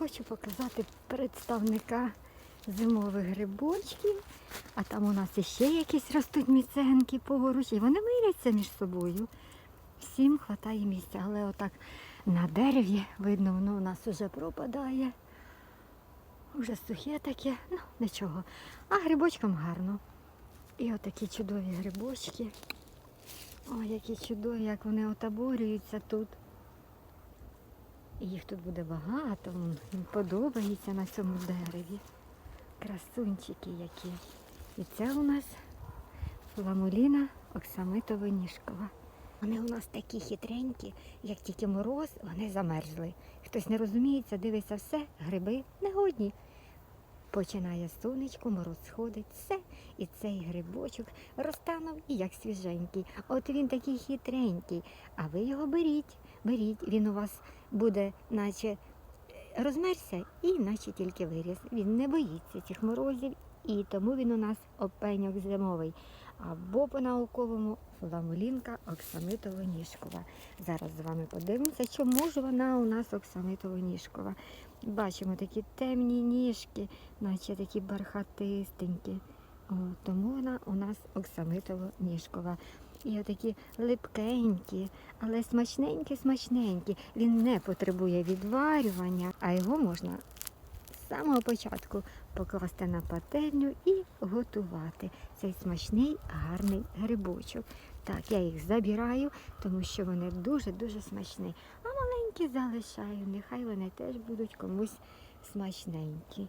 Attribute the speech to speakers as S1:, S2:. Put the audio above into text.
S1: хочу показати представника зимових грибочків. А там у нас іще якісь ростуть міценькі поруч. І вони миряться між собою. Всім вистачає місця. Але отак на дереві видно, воно у нас вже пропадає. Уже сухе таке, ну нічого. А грибочкам гарно. І отакі чудові грибочки. Ой, які чудові, як вони отаборюються тут. Їх тут буде багато, їм подобається на цьому дереві. Красунчики які. І це у нас фламуліна оксамитово ніжкова. Вони у нас такі хитренькі, як тільки мороз, вони замерзли. Хтось не розуміється, дивиться все, гриби негодні. Починає сонечко, мороз сходить, все. І цей грибочок розтанув і як свіженький. От він такий хитренький. А ви його беріть, беріть. Він у вас буде, наче розмерся і наче тільки виріс. Він не боїться цих морозів, і тому він у нас опеньок зимовий. Або по-науковому фламулінка оксамитово-ніжкова. Зараз з вами подивимося, чому ж вона у нас оксамитово-ніжкова. Бачимо такі темні ніжки, наче такі бархатистенькі. Тому вона у нас оксамитово-ніжкова. І отакі липкенькі, але смачненькі-смачненькі. Він не потребує відварювання, а його можна з самого початку покласти на пательню і готувати цей смачний гарний грибочок. Так, я їх забираю, тому що вони дуже-дуже смачні. А маленькі залишаю, нехай вони теж будуть комусь смачненькі.